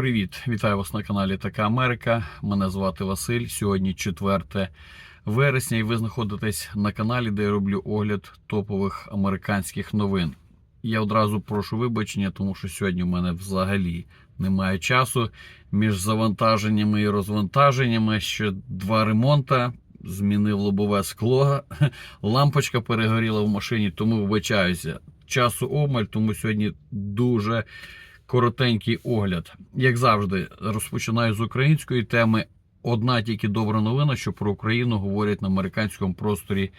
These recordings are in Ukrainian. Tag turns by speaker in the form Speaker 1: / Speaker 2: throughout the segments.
Speaker 1: Привіт, вітаю вас на каналі Така Америка. Мене звати Василь. Сьогодні 4 вересня, і ви знаходитесь на каналі, де я роблю огляд топових американських новин. Я одразу прошу вибачення, тому що сьогодні в мене взагалі немає часу між завантаженнями і розвантаженнями. Ще два ремонта. Змінив лобове скло, лампочка перегоріла в машині, тому вибачаюся. Часу обмаль, тому сьогодні дуже коротенький огляд. Як завжди, розпочинаю з української теми. Одна тільки добра новина, що про Україну говорять на американському просторі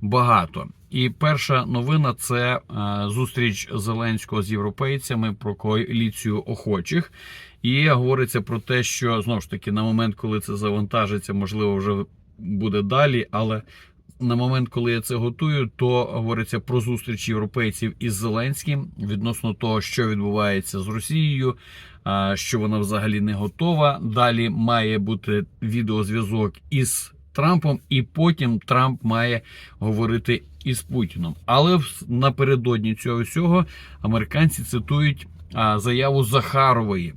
Speaker 1: багато. І перша новина це е, зустріч Зеленського з європейцями про коаліцію охочих. І говориться про те, що знову ж таки на момент, коли це завантажиться, можливо, вже буде далі, але на момент, коли я це готую, то говориться про зустріч європейців із Зеленським відносно того, що відбувається з Росією, що вона взагалі не готова. Далі має бути відеозв'язок із Трампом, і потім Трамп має говорити із Путіном. Але напередодні цього всього американці цитують заяву Захарової.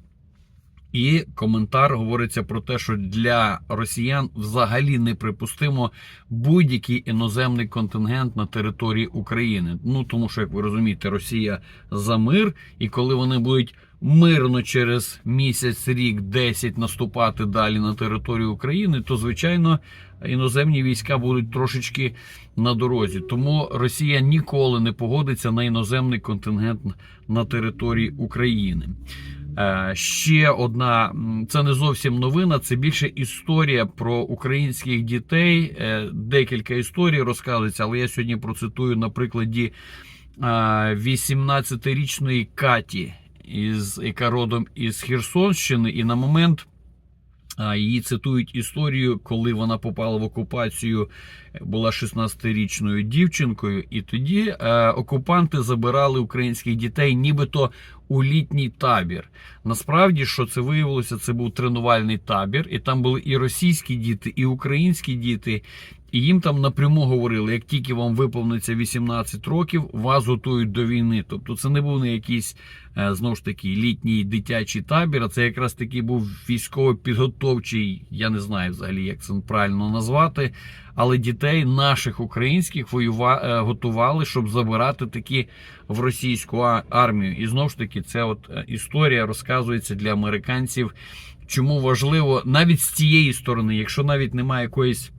Speaker 1: І коментар говориться про те, що для росіян взагалі неприпустимо будь-який іноземний контингент на території України. Ну тому що, як ви розумієте, Росія за мир, і коли вони будуть мирно через місяць, рік, 10 наступати далі на територію України, то звичайно іноземні війська будуть трошечки на дорозі. Тому Росія ніколи не погодиться на іноземний контингент на території України. Е, Ще одна, це не зовсім новина, це більше історія про українських дітей. Е, Декілька історій розказується, але я сьогодні процитую на прикладі е, 18-річної Каті, із, яка родом із Херсонщини, і на момент. Її цитують історію, коли вона попала в окупацію, е, була 16-річною дівчинкою, і тоді е, окупанти забирали українських дітей, нібито у літній табір. Насправді, що це виявилося, це був тренувальний табір, і там були і російські діти, і українські діти. І їм там напряму говорили: як тільки вам виповниться 18 років, вас готують до війни. Тобто, це не був не якийсь е, знову ж таки літній дитячий табір, а це якраз таки був військово-підготовчий, я не знаю взагалі, як це правильно назвати. Але дітей наших українських воюва... е, готували, щоб забирати такі в російську армію. І знову ж таки, це от е, історія розказується для американців. Чому важливо навіть з цієї сторони, якщо навіть немає якоїсь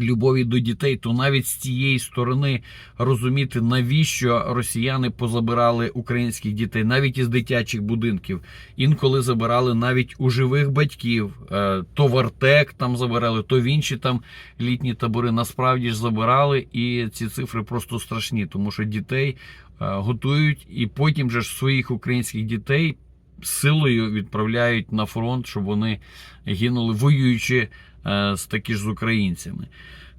Speaker 1: любові до дітей, то навіть з цієї сторони розуміти, навіщо росіяни позабирали українських дітей, навіть із дитячих будинків. Інколи забирали навіть у живих батьків. Е, То в Артек там забирали, то в інші там літні табори. Насправді ж забирали, і ці цифри просто страшні, тому що дітей е, готують, і потім же ж своїх українських дітей. Силою відправляють на фронт, щоб вони гинули, воюючи з такі ж з українцями.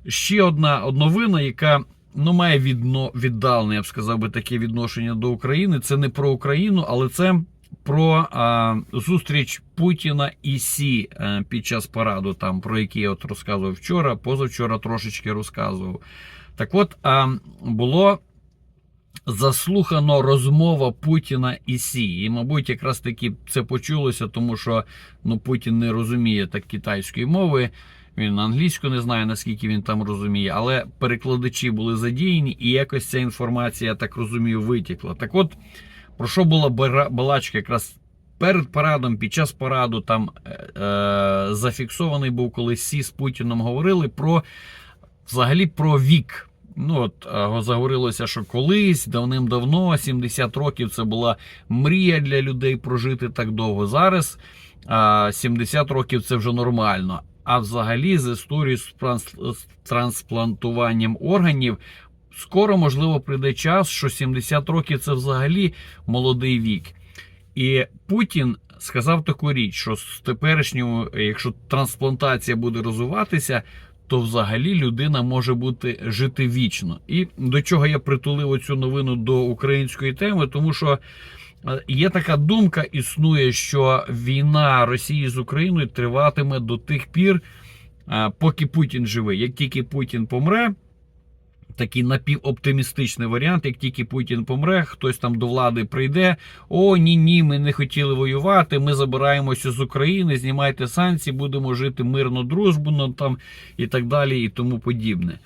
Speaker 1: Ще одна новина, яка ну, має відно, віддалене, я б сказав би, таке відношення до України. Це не про Україну, але це про а, зустріч Путіна і Сі е, під час параду, там, про який я от розказував вчора, позавчора трошечки розказував. Так от, а, було заслухано розмова Путіна і Сі. І, мабуть, якраз таки це почулося, тому що ну, Путін не розуміє так китайської мови. Він англійську не знає, наскільки він там розуміє, але перекладачі були задіяні, і якось ця інформація, я так розумію, витікла. Так от, про що була балачка якраз перед парадом, під час параду, там е, е, зафіксований був, коли Сі з Путіном говорили про взагалі про вік. Ну от заговорилося, що колись давним-давно, 70 років, це була мрія для людей прожити так довго. Зараз 70 років це вже нормально. А взагалі, з історією з трансплантуванням органів, скоро можливо прийде час, що 70 років це взагалі молодий вік. І Путін сказав таку річ, що з теперішнього, якщо трансплантація буде розвиватися, то взагалі людина може бути жити вічно. І до чого я притулив оцю новину до української теми, тому що е, є така думка, існує, що війна Росії з Україною триватиме до тих пір, е, поки Путін живий. Як тільки Путін помре, такий напівоптимістичний варіант. Як тільки Путін помре, хтось там до влади прийде. О, ні, ні, ми не хотіли воювати. Ми забираємося з України, знімайте санкції, будемо жити мирно, дружбу там і так далі, і тому подібне.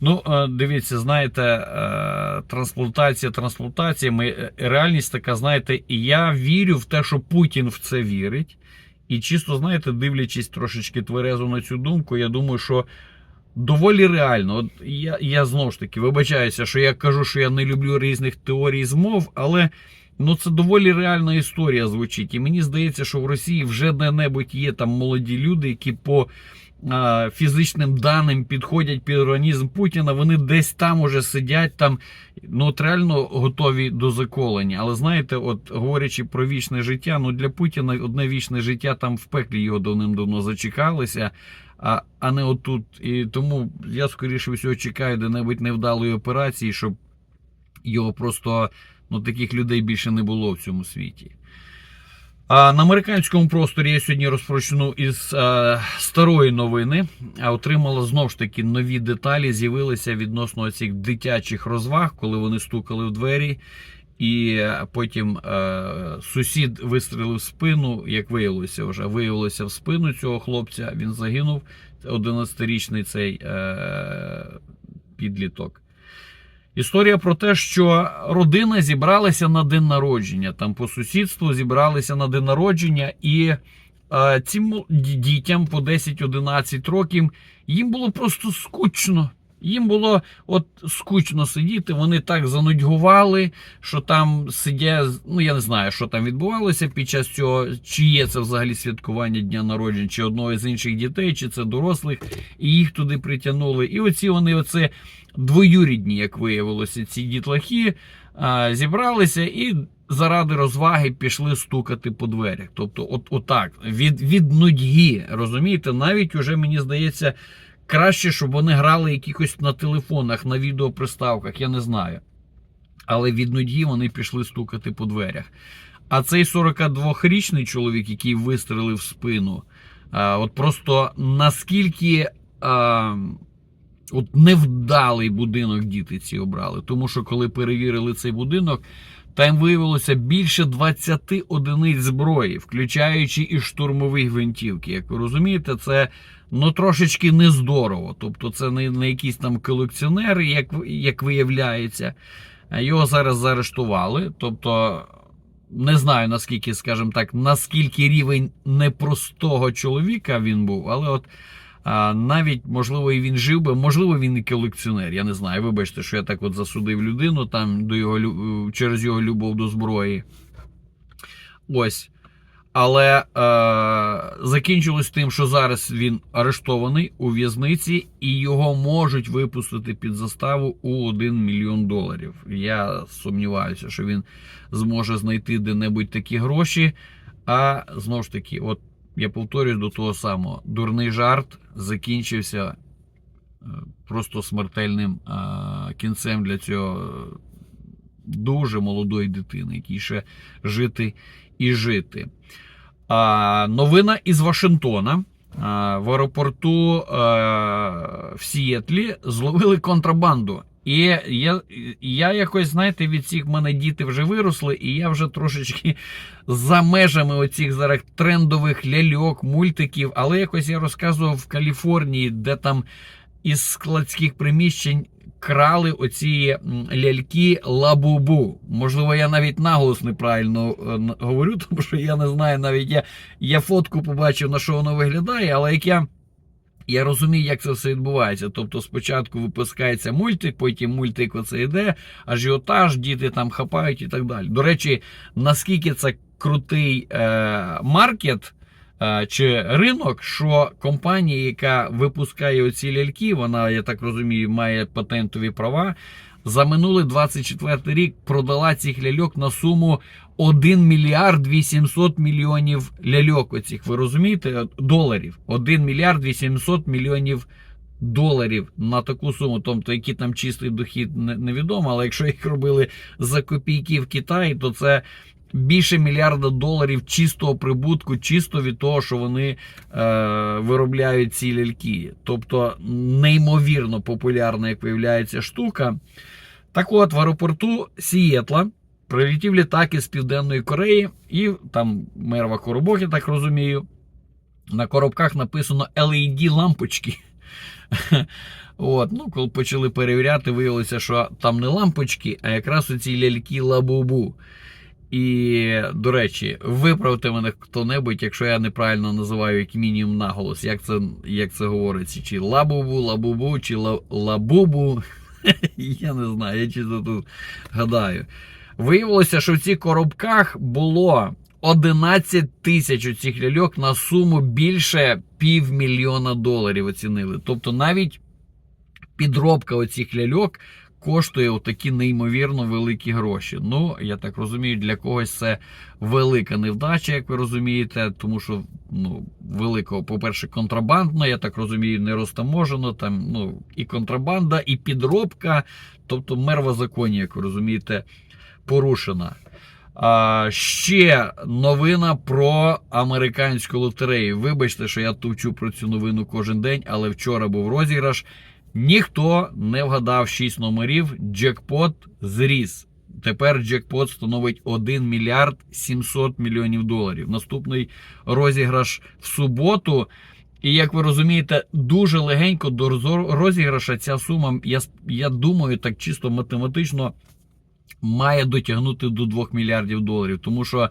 Speaker 1: Ну, е, дивіться, знаєте, е, трансплантація, трансплантація. Ми, е, реальність така, знаєте, і я вірю в те, що Путін в це вірить. І чисто, знаєте, дивлячись трошечки тверезо на цю думку, я думаю, що доволі реально. От я, я знову ж таки вибачаюся, що я кажу, що я не люблю різних теорій змов, але ну це доволі реальна історія звучить. І мені здається, що в Росії вже де-небудь є там молоді люди, які по а, фізичним даним підходять під організм Путіна. Вони десь там уже сидять, там ну от реально готові до заколення. Але знаєте, от говорячи про вічне життя, ну для Путіна одне вічне життя там в пеклі його давним-давно зачекалися. А, а не отут. І тому я скоріше всього чекаю де-небудь невдалої операції, щоб його просто ну, таких людей більше не було в цьому світі. А на американському просторі я сьогодні розпочну із а, старої новини. А отримала знову ж таки нові деталі. З'явилися відносно цих дитячих розваг, коли вони стукали в двері. І потім е, сусід вистрілив в спину, як виявилося вже, виявилося в спину цього хлопця. Він загинув. 11-річний цей е, підліток. Історія про те, що родина зібралася на день народження. Там по сусідству зібралися на день народження, і е, цим дітям по 10-11 років їм було просто скучно. Їм було от скучно сидіти, вони так занудьгували, що там сидять, ну я не знаю, що там відбувалося під час цього, чи є це взагалі святкування дня народження, чи одного з інших дітей, чи це дорослих, і їх туди притягнули. І оці вони, оце двоюрідні, як виявилося, ці дітлахи зібралися і заради розваги пішли стукати по дверях. Тобто, от, отак, від, від нудьги, розумієте, навіть уже мені здається. Краще, щоб вони грали якихось на телефонах, на відеоприставках, я не знаю. Але від нудьги вони пішли стукати по дверях. А цей 42-річний чоловік, який вистрелив в спину, от просто наскільки а, от невдалий будинок діти ці обрали. Тому що коли перевірили цей будинок, там виявилося більше 20 одиниць зброї, включаючи і штурмові гвинтівки. Як ви розумієте, це ну трошечки нездорово. Тобто, це не, не якісь там колекціонери, як, як виявляється. Його зараз заарештували. Тобто, не знаю наскільки, скажімо так, наскільки рівень непростого чоловіка він був, але от. А, навіть, можливо, і він жив би, можливо, він і колекціонер. Я не знаю. Вибачте, що я так от засудив людину там до його через його любов до зброї. Ось. Але е, закінчилось тим, що зараз він арештований у в'язниці і його можуть випустити під заставу у 1 мільйон доларів. Я сумніваюся, що він зможе знайти де-небудь такі гроші. А знову ж таки, от я повторюю до того самого: дурний жарт закінчився е, просто смертельним е, кінцем для цього дуже молодої дитини, якій ще жити і жити. Новина із Вашингтона. В аеропорту в Сієтлі зловили контрабанду. І я я якось, знаєте, від цих мене діти вже виросли, і я вже трошечки за межами оцих зараз трендових ляльок, мультиків. Але якось я розказував в Каліфорнії, де там із складських приміщень крали оці ляльки лабубу. Можливо, я навіть наголос неправильно е, говорю, тому що я не знаю, навіть я, я фотку побачив, на що воно виглядає, але як я. Я розумію, як це все відбувається. Тобто, спочатку випускається мультик, потім мультик оце йде, ажіотаж, діти там хапають і так далі. До речі, наскільки це крутий е, маркет чи ринок, що компанія, яка випускає оці ляльки, вона, я так розумію, має патентові права. За минулий 24 рік продала цих ляльок на суму 1 мільярд 800 мільйонів ляльок. Оцих, ви розумієте? Доларів. 1 мільярд 800 мільйонів доларів на таку суму. Тобто, який там чистий дохід невідомо, але якщо їх робили за копійки в Китаї, то це більше мільярда доларів чистого прибутку, чисто від того, що вони е, виробляють ці ляльки. Тобто неймовірно популярна, як виявляється, штука. Так от, в аеропорту Сієтла прилетів літак із Південної Кореї, і там мерва коробок, я так розумію. На коробках написано LED лампочки. От, ну, коли почали перевіряти, виявилося, що там не лампочки, а якраз оці ляльки лабубу. І, до речі, виправте мене хто-небудь, якщо я неправильно називаю як мінімум наголос, як це, як це говориться, чи лабубу, лабубу, чи ла, лабубу. Я не знаю, я чисто тут гадаю. Виявилося, що в цих коробках було 11 тисяч у цих ляльок на суму більше півмільйона доларів оцінили. Тобто навіть підробка оцих ляльок коштує такі неймовірно великі гроші. Ну, я так розумію, для когось це велика невдача, як ви розумієте, тому що ну, великого, по-перше, контрабандно, я так розумію, не розтаможено. Там ну, і контрабанда, і підробка, тобто мерва законі, як ви розумієте, порушена. А, ще новина про американську лотерею. Вибачте, що я товчу про цю новину кожен день, але вчора був розіграш. Ніхто не вгадав 6 номерів. Джекпот зріс. Тепер джекпот становить 1 мільярд 700 мільйонів доларів. Наступний розіграш в суботу. І як ви розумієте, дуже легенько до розіграша ця сума, я, я думаю, так чисто математично має дотягнути до 2 мільярдів доларів. Тому що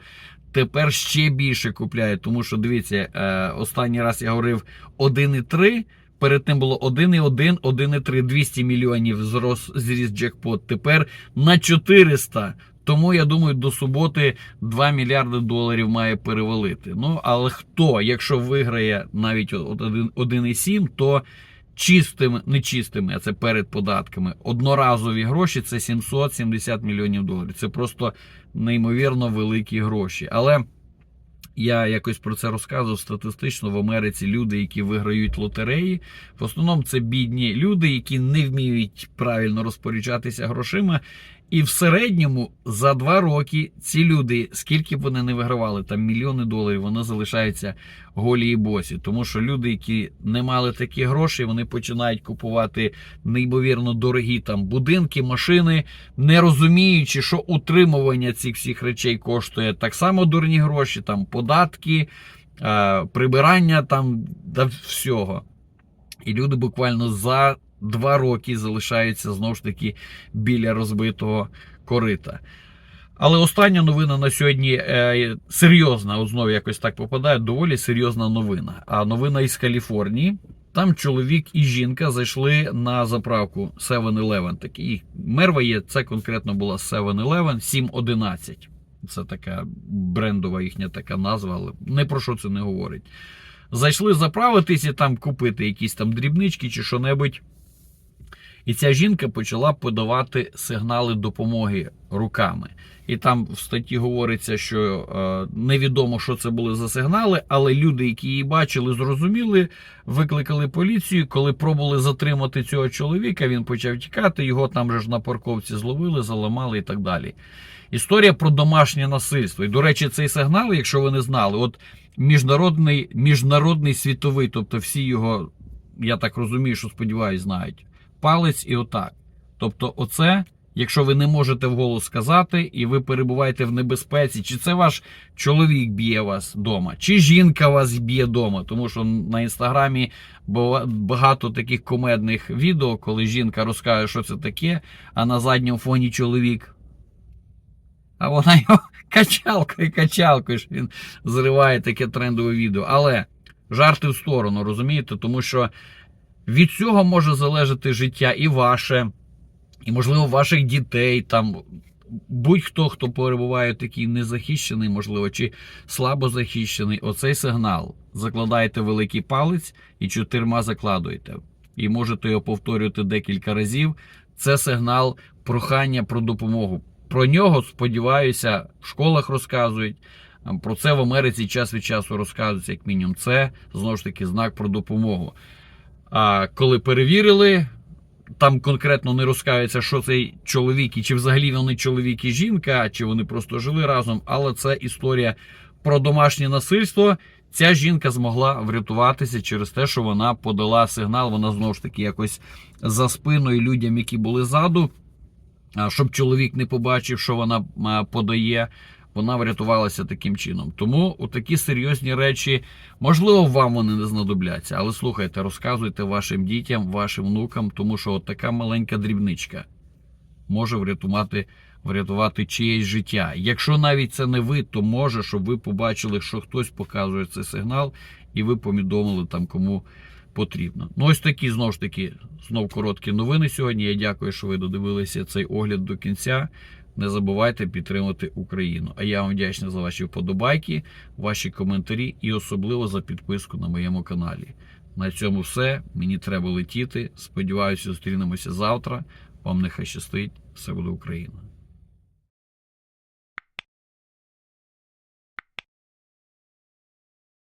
Speaker 1: тепер ще більше купляють. Тому що дивіться, е, останній раз я говорив 1,3. Перед тим було 1,1, 1,3, 200 мільйонів зрос, зріс джекпот. Тепер на 400. Тому я думаю, до суботи 2 мільярди доларів має перевалити. Ну, але хто, якщо виграє навіть от один- 1,7, то чистими, не чистими, а це перед податками. Одноразові гроші це 770 мільйонів доларів. Це просто неймовірно великі гроші. Але я якось про це розказував статистично в Америці. Люди, які виграють лотереї, в основному це бідні люди, які не вміють правильно розпоряджатися грошима. І в середньому за два роки ці люди, скільки б вони не вигравали, там мільйони доларів, вони залишаються голі і босі. Тому що люди, які не мали такі гроші, вони починають купувати неймовірно дорогі там будинки, машини, не розуміючи, що утримування цих всіх речей коштує так само дурні гроші, там податки, е, прибирання там да всього. І люди буквально за два роки залишаються знову ж таки біля розбитого корита. Але остання новина на сьогодні е, серйозна, знову якось так попадає, доволі серйозна новина. А новина із Каліфорнії. Там чоловік і жінка зайшли на заправку 7-Eleven. Такий мерва є, це конкретно була 7-Eleven 711. Це така брендова їхня така назва, але не про що це не говорить. Зайшли заправитись і там купити якісь там дрібнички чи що-небудь. І ця жінка почала подавати сигнали допомоги руками. І там в статті говориться, що е, невідомо, що це були за сигнали, але люди, які її бачили, зрозуміли, викликали поліцію. Коли пробували затримати цього чоловіка, він почав тікати. Його там же ж на парковці зловили, заламали і так далі. Історія про домашнє насильство. І, до речі, цей сигнал, якщо ви не знали, от міжнародний, міжнародний світовий, тобто всі його, я так розумію, що сподіваюсь, знають. Палець і отак. Тобто, оце, якщо ви не можете вголос сказати, і ви перебуваєте в небезпеці, чи це ваш чоловік б'є вас вдома, чи жінка вас б'є вдома. Тому що на інстаграмі багато таких комедних відео, коли жінка розкаже, що це таке, а на задньому фоні чоловік. А вона його качалкою, качалкою ж він зриває таке трендове відео. Але жарти в сторону, розумієте? Тому що від цього може залежати життя і ваше, і, можливо, ваших дітей, там будь-хто, хто перебуває такий незахищений, можливо, чи слабо захищений, оцей сигнал. Закладаєте великий палець і чотирма закладуєте. І можете його повторювати декілька разів. Це сигнал прохання про допомогу. Про нього, сподіваюся, в школах розказують. Про це в Америці час від часу розказується, як мінімум. Це знову ж таки знак про допомогу. А коли перевірили, там конкретно не розкаються, що цей чоловік, і чи взагалі вони чоловік і жінка, чи вони просто жили разом. Але це історія про домашнє насильство. Ця жінка змогла врятуватися через те, що вона подала сигнал. Вона знову ж таки якось за спиною людям, які були ззаду, щоб чоловік не побачив, що вона подає. Вона врятувалася таким чином. Тому такі серйозні речі, можливо, вам вони не знадобляться, але слухайте, розказуйте вашим дітям, вашим внукам, тому що от така маленька дрібничка може врятувати, врятувати чиєсь життя. Якщо навіть це не ви, то може, щоб ви побачили, що хтось показує цей сигнал, і ви повідомили там кому потрібно. Ну, ось такі знову ж таки знов короткі новини сьогодні. Я дякую, що ви додивилися цей огляд до кінця. Не забувайте підтримати Україну. А я вам вдячний за ваші вподобайки, ваші коментарі і особливо за підписку на моєму каналі. На цьому все. Мені треба летіти. Сподіваюся, зустрінемося завтра. Вам нехай щастить. Все буде Україна.